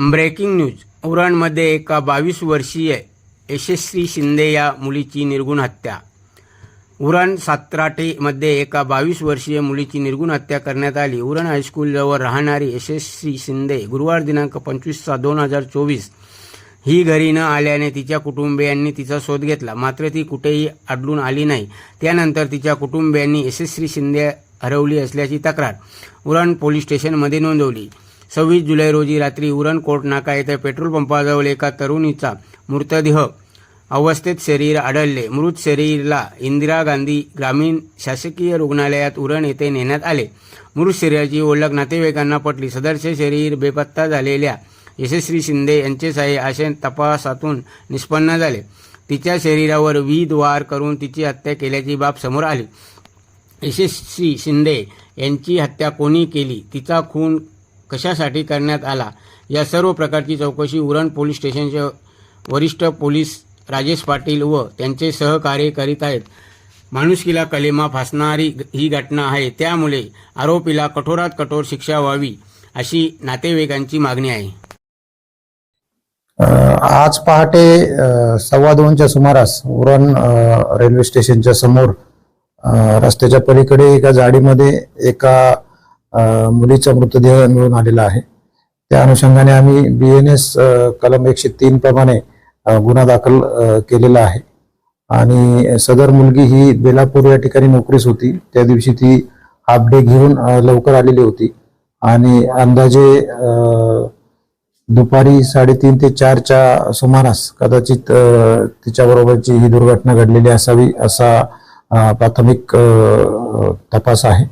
Breaking news. उरणमध्ये एका बावीस वर्षीय यशस्वी शिंदे या मुलीची निर्गुण हत्या. उरण सात्राटेमध्ये एका बावीस वर्षीय मुलीची निर्गुण हत्या करण्यात आली. उरण हायस्कूलजवळ राहणारी यशस्वी शिंदे गुरुवार दिनांक पंचवीस सहा दोन हजार चोवीस ही घरी न आल्याने तिच्या कुटुंबियांनी तिचा शोध घेतला. मात्र ती कुठेही आढळून आली नाही. त्यानंतर तिच्या कुटुंबियांनी यशस्वी शिंदे हरवली असल्याची तक्रार उरण पोलीस स्टेशनमध्ये नोंदवली. सव्वीस जुलै रोजी रात्री उरण कोटनाका नाका येथे पेट्रोल पंपाजवळ एका तरुणीचा मृतदेह अवस्थेत शरीर आढळले. मृत शरीरला इंदिरा गांधी ग्रामीण शासकीय रुग्णालयात उरण येथे नेण्यात आले. मृत शरीराची ओळख नातेवाईकांना पटली. सदरचे शरीर बेपत्ता झालेल्या यशस्वी शिंदे यांचेच आहे असे तपासातून निष्पन्न झाले. तिच्या शरीरावर विध वार करून तिची हत्या केल्याची बाब समोर आली. यशस्वी शिंदे यांची हत्या कोणी केली? तिचा खून कशासाठी करण्यात आला? या सर्व प्रकारची चौकशी उरण पोलीस स्टेशनचे वरिष्ठ पोलीस राजेश पाटील व त्यांचे सहकार्य करीत आहेत. माणुसकीला कलेमा फासणारी ही घटना आहे. त्यामुळे आरोपीला कठोरात कठोर शिक्षा व्हावी अशी नातेवाईकांची मागणी आहे. आज पहाटे सव्वा दोनच्या सुमारास उरण रेल्वे स्टेशनच्या समोर रस्त्याच्या पलीकडे एका जाडीमध्ये एका मुलीचा मृतदेह मिळून आलेला आहे. त्या अनुषंगाने आम्ही बी एन एस कलम एकशे तीन प्रमाणे गुन्हा दाखल केलेला आहे. आणि सदर मुलगी ही बेलापूर या ठिकाणी नोकरीस होती. त्या दिवशी ती हाफ डे घेऊन लवकर आलेली होती. आणि अंदाजे दुपारी साडेतीन ते चारच्या सुमारास कदाचित तिच्याबरोबरची ही दुर्घटना घडलेली असावी असा प्राथमिक तपास आहे.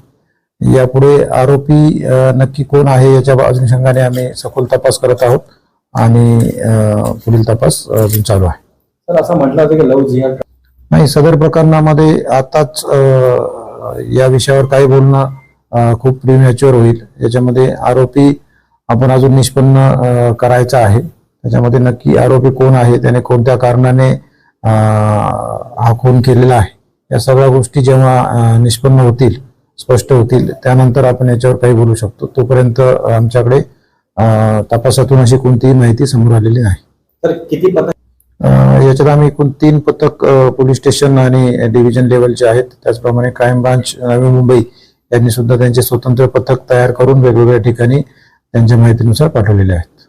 यापुढे आरोपी नक्की कोण आहे याच्या अनुषंगाने आम्ही सखोल तपास करत आहोत आणि पुढील तपास अजून चालू आहे. तर असं म्हटलं होतं की लव जिहाद नाही सदर प्रकरणामध्ये आताच या विषयावर काही बोलणं खूप प्रिमॅच्युअर होईल. याच्यामध्ये आरोपी आपण अजून निष्पन्न करायचा आहे. त्याच्यामध्ये नक्की आरोपी कोण आहे त्याने कोणत्या कारणाने हा खून केलेला आहे या सगळ्या गोष्टी जेव्हा निष्पन्न होतील स्पष्ट होतील. त्यानंतर आपण याच्यावर काही बोलू शकतो. तोपर्यंत आमच्याकडे तपासातून अशी कोणतीही माहिती समोर आलेली नाही. तर किती पथक? याच्यात आम्ही एकूण तीन पथक पोलीस स्टेशन आणि डिव्हिजन लेवलचे आहेत त्याचप्रमाणे क्राईम ब्रांच नवी मुंबई यांनी सुद्धा त्यांचे स्वतंत्र पथक तयार करून वेगवेगळ्या ठिकाणी त्यांच्या माहितीनुसार पाठवलेले आहेत.